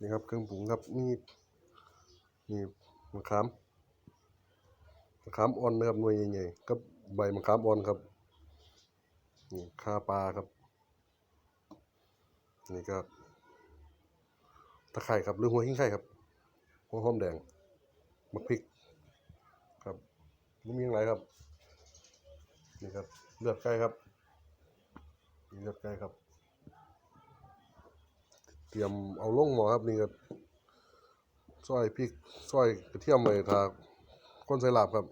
นี่ครับเครื่องปรุงครับมีนี่มะขามมะขามอ่อนนะครับหน่วยใหญ่ๆกับใบมะขามอ่อนครับนี่ข่าปลาครับ นี่ก็ตะไคร่ครับหรือหัวหิ้งไข่ครับหัวหอมแดงมะพริกครับไม่มีอย่างไรครับนี่ครับเลือดไก่ครับเลือดไก่ครับ ตรียมเอาลงหมอครับนี่ก็ซอยพริกซอยกระเทียมไว้ทาคนใส่ลาบครับ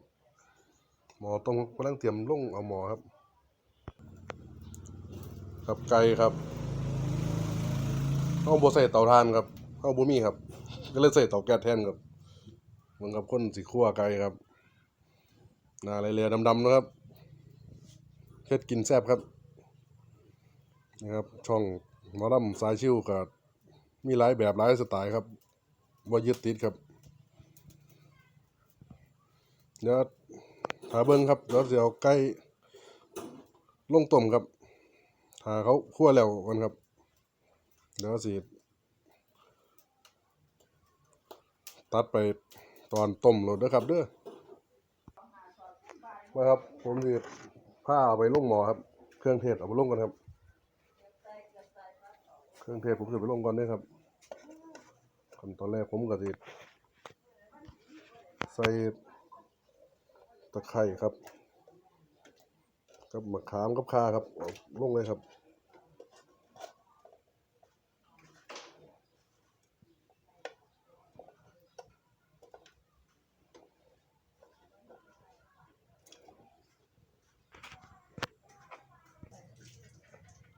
หมอต้องกำลังเตรียมลงเอาหมอครับ ครับไก่ครับเอาบใส่เตาถ่านครับเอาบ่มีครับ ก็เลยใส่เตาแก๊สแทนครับเหมือนกับคนสิคั่วไก่ครับน้าเลียๆดำๆนะครับเฮ็ดกินแซ่บครับนะครับช่องหมอลำสายชิวก็ มีหลายแบบหลายสไตล์ครับบ่ายึดติดครับเดี๋ยวหาเบิ่งครับเดี๋ยวเสิเอาไก่ลงต้มครับถ้าเขาคั่วแล้วกันครับเดี๋ยวสิตัดไปตอนต้มโหลดเด้อครับเด้อมาครับ ผมสิผ้าเอาไปลงหมอครับ เครื่องเทศเอาไปลงกันครับ เครื่องเทศผมสิไปลงก่อนด้อครับ ขั้นตอนแรกผมก็สิใส่ตะไคร้ครับ กับมะขามกับข่าครับลงเลยครับ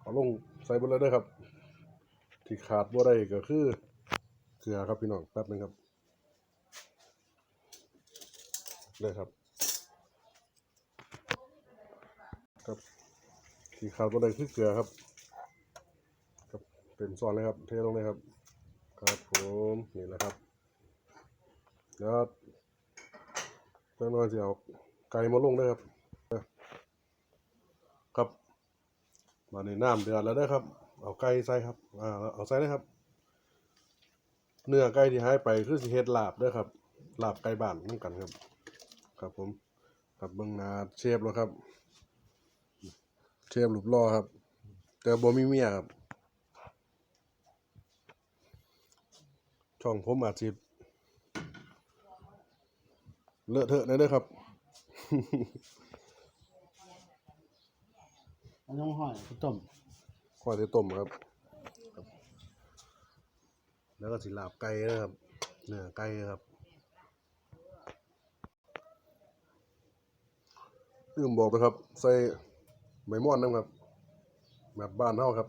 เอาลงใส่บนเลยด้ครับ ที่ขาดบ่ได้ก็คือ เกลือครับพี่น้องแป๊บหนึงครับเลยครับ ครับที่ขาดบ่ได้คือเกลือครับ ครับเต็มซอนเลยครับ เทลงเลยครับ ครับผมนี่แหละครับแล้วเจ้าน้อยจะเอาไก่มาลงเลยครับครับมาในน้ำเดือดแล้วนะครับ เอาไก่ใส่ครับอ่าเอาใส่เลยครับ เนื้อไก่ที่หายไปคือสิเฮ็ดลาบเด้อครับลาบไก่บ้านน้ำกันครับ ครับผมครับเบิ่งหน้าเชฟแล้วครับ เชฟรูปหล่อครับ แต่บ่มีเมียครับ ช่องผมอาจสิเลอะเทอะหนอยเด้อครับอันน้องหอยข้าวต้มข้อยที่ต้มครับครับ แล้วก็สิลาบไก่นะครับเนื้อไก่ครับลืมบอกนะครับ ใส่ใบม่อนนะครับ แบบบ้านเฮาครับ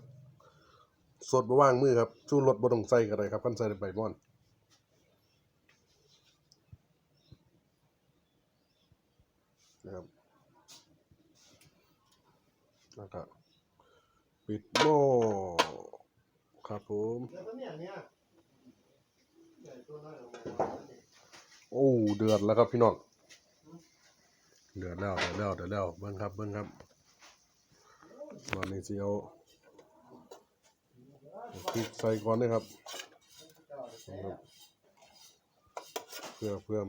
สดบ่ว่างมือครับชูรสบ่ต้องใส่ก็ได้ครับคันใส่ใบม่อนนะครับแล้วก็ปิดหม้อครับผม โอ้เดือดแล้วครับพี่น้องเดือดแล้วเดือดแล้วเดือดแล้วเบิ้งครับเบิ้งครับมาในเซียวพริกใส่ก่อนเลยครับนะครับเพื่อเพิ่ม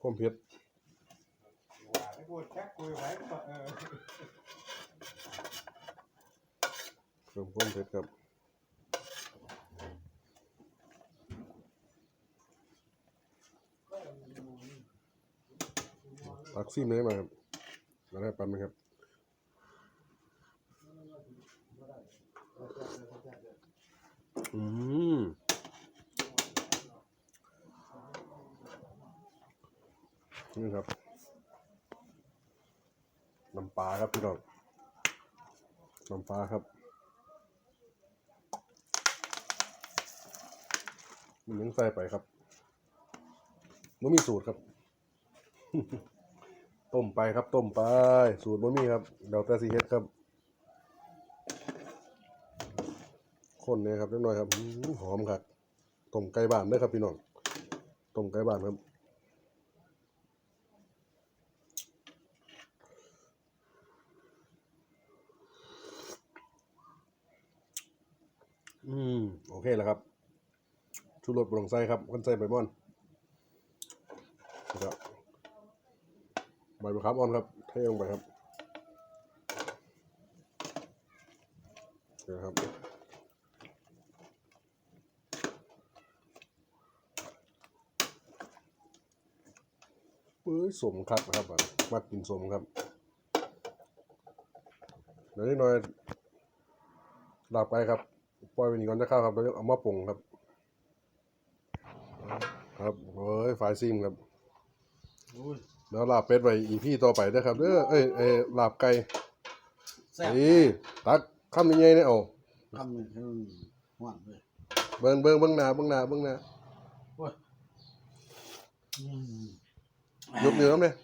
ความเผ็ดเพิ่มความเผ็ดครับ ตักซีมเลยมาครับแล้วได้ปันไหมครับอืมนี่ครับน้ำปลาครับพี่น้องน้ำปลาครับมันยังใส่ไปครับมันมีสูตรครับ ต้มไปครับต้มไป สูตรมันมีครับเดาแต่สีเฮ็ดครับคนเนี่ยครับเล็กน้อยครับหอมครับต้มไก่บ้านเด้อครับพี่น้องต้มไก่บ้านครับอืมโอเคแล้วครับชูรสบลงไส้ครับคนใส่ใบม่อนนะครับ ใบมะขามอ่อนครับเทลงไปครับนะครับเอ้ยสมครับครับอะมักกินสมครับเดี๋ยวนิดหน่อยลาบไปครับปล่อยไปนี่ก่อนจะเข้าครับแล้วเอามาปรุงครับ ครับเฮ้ยฝ่ายซิมครับ อุ้ยแล้วลาบเป็ดไปอีพี่ต่อไปเด้อครับเด้อเอ้ยเอ้ยลาบไก่แซ่บนี่ตักคำยังไงเนี่ยเอาคำหนึ่งให้มันหวานเลยเบิ่งเบิ่งเบิ่งหน้าเบิ่งหน้าเบิ่งหน้าอืมยกนิ้วน้ำเนี่ย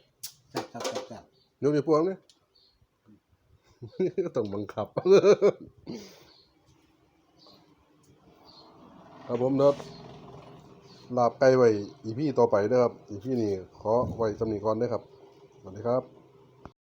แซ่บแซ่บแซ่บแซ่บยกนิ้วพวงเนี่ย ต้องบังคับ ครับผมเด้อ ลาบไก่ไว้อีพี่ต่อไปนะครับอีพี่นี่ขอไว้สำนีก่อนนะครับสวัสดีครับ